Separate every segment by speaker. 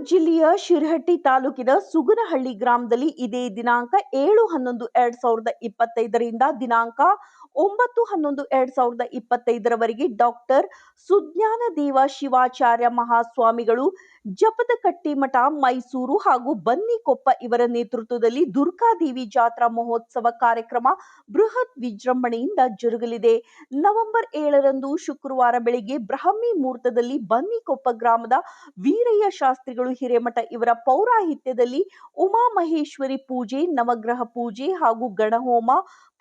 Speaker 1: ಜಿಲ್ಲೆಯ ಶಿರಹಟ್ಟಿ ತಾಲೂಕಿನ ಸುಗನಹಳ್ಳಿ ಗ್ರಾಮದಲ್ಲಿ ಇದೇ ದಿನಾಂಕ ಏಳು ಹನ್ನೊಂದು ಎರಡ್ ಸಾವಿರದ ಇಪ್ಪತ್ತೈದರಿಂದ ದಿನಾಂಕ ಒಂಬತ್ತು ಹನ್ನೊಂದು ಎರಡ್ ಸಾವಿರದ ಇಪ್ಪತ್ತೈದರವರೆಗೆ ಡಾಕ್ಟರ್ ಸುಜ್ಞಾನ ದೇವ ಶಿವಾಚಾರ್ಯ ಮಹಾಸ್ವಾಮಿಗಳು ಜಪದಕಟ್ಟಿ ಮಠ ಮೈಸೂರು ಹಾಗೂ ಬನ್ನಿಕೊಪ್ಪ ಇವರ ನೇತೃತ್ವದಲ್ಲಿ ದುರ್ಗಾದೇವಿ ಜಾತ್ರಾ ಮಹೋತ್ಸವ ಕಾರ್ಯಕ್ರಮ ಬೃಹತ್ ವಿಜೃಂಭಣೆಯಿಂದ ಜರುಗಲಿದೆ. ನವೆಂಬರ್ ಏಳರಂದು ಶುಕ್ರವಾರ ಬೆಳಿಗ್ಗೆ ಬ್ರಾಹ್ಮಿ ಮುಹೂರ್ತದಲ್ಲಿ ಬನ್ನಿಕೊಪ್ಪ ಗ್ರಾಮದ ವೀರಯ್ಯ ಶಾಸ್ತ್ರಿಗಳು ಹಿರೇಮಠ ಇವರ ಪೌರಾಹಿತ್ಯದಲ್ಲಿ ಉಮಾಮಹೇಶ್ವರಿ ಪೂಜೆ, ನವಗ್ರಹ ಪೂಜೆ ಹಾಗೂ ಗಣಹೋಮ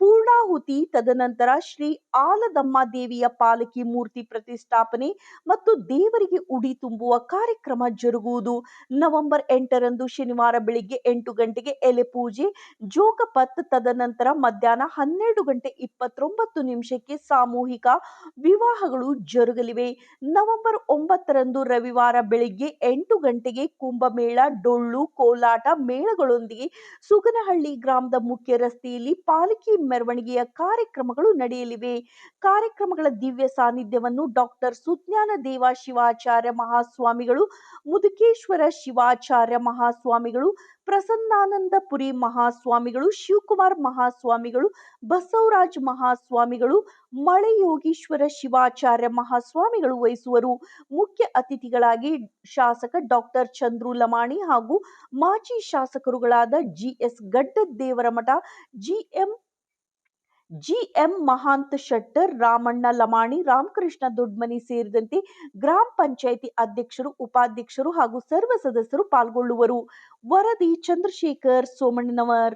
Speaker 1: ಪೂರ್ಣಾಹುತಿ ತದನಂತರ ಶ್ರೀ ಆಲದಮ್ಮ ದೇವಿಯ ಪಾಲಕಿ ಮೂರ್ತಿ ಪ್ರತಿಷ್ಠಾಪನೆ ಮತ್ತು ದೇವರಿಗೆ ಉಡಿ ತುಂಬುವ ಕಾರ್ಯಕ್ರಮ ಜರುಗುವುದು. ನವೆಂಬರ್ ಎಂಟರಂದು ಶನಿವಾರ ಬೆಳಿಗ್ಗೆ ಎಂಟು ಗಂಟೆಗೆ ಎಲೆ ಪೂಜೆ ಜೋಗಪತ್ ತದನಂತರ ಮಧ್ಯಾಹ್ನ ಹನ್ನೆರಡು ಗಂಟೆ ಇಪ್ಪತ್ತೊಂಬತ್ತು ನಿಮಿಷಕ್ಕೆ ಸಾಮೂಹಿಕ ವಿವಾಹಗಳು ಜರುಗಲಿವೆ. ನವೆಂಬರ್ ಒಂಬತ್ತರಂದು ರವಿವಾರ ಬೆಳಿಗ್ಗೆ ಎಂಟು ಗಂಟೆಗೆ ಕುಂಭಮೇಳ, ಡೊಳ್ಳು, ಕೋಲಾಟ ಮೇಳಗಳೊಂದಿಗೆ ಸುಗನಹಳ್ಳಿ ಗ್ರಾಮದ ಮುಖ್ಯ ರಸ್ತೆಯಲ್ಲಿ ಪಾಲಕಿ ಮೆರವಣಿಗೆಯ ಕಾರ್ಯಕ್ರಮಗಳು ನಡೆಯಲಿವೆ. ಕಾರ್ಯಕ್ರಮಗಳ ದಿವ್ಯ ಸಾನ್ನಿಧ್ಯವನ್ನು ಡಾಕ್ಟರ್ ಸುಜ್ಞಾನ ದೇವ ಶಿವಾಚಾರ್ಯ ಮಹಾಸ್ವಾಮಿಗಳು, ಮುದುಕೇಶ್ವರ ಶಿವಾಚಾರ್ಯ ಮಹಾಸ್ವಾಮಿಗಳು, ಪ್ರಸನ್ನಾನಂದಪುರಿ ಮಹಾಸ್ವಾಮಿಗಳು, ಶಿವಕುಮಾರ್ ಮಹಾಸ್ವಾಮಿಗಳು, ಬಸವರಾಜ್ ಮಹಾಸ್ವಾಮಿಗಳು, ಮಳೆಯೋಗೀಶ್ವರ ಶಿವಾಚಾರ್ಯ ಮಹಾಸ್ವಾಮಿಗಳು ವಹಿಸುವರು. ಮುಖ್ಯ ಅತಿಥಿಗಳಾಗಿ ಶಾಸಕ ಡಾಕ್ಟರ್ ಚಂದ್ರು ಲಮಾಣಿ ಹಾಗೂ ಮಾಜಿ ಶಾಸಕರುಗಳಾದ GS Gaddadevaramath GM GM Mahanta Shettar, Ramanna Lamani, Ramakrishna Dodmani ಸೇರಿದಂತೆ ಗ್ರಾಮ ಪಂಚಾಯಿತಿ ಅಧ್ಯಕ್ಷರು, ಉಪಾಧ್ಯಕ್ಷರು ಹಾಗೂ ಸರ್ವ ಸದಸ್ಯರು ಪಾಲ್ಗೊಳ್ಳುವರು. ವರದಿ ಚಂದ್ರಶೇಖರ್ ಸೋಮಣ್ಣನವರ್.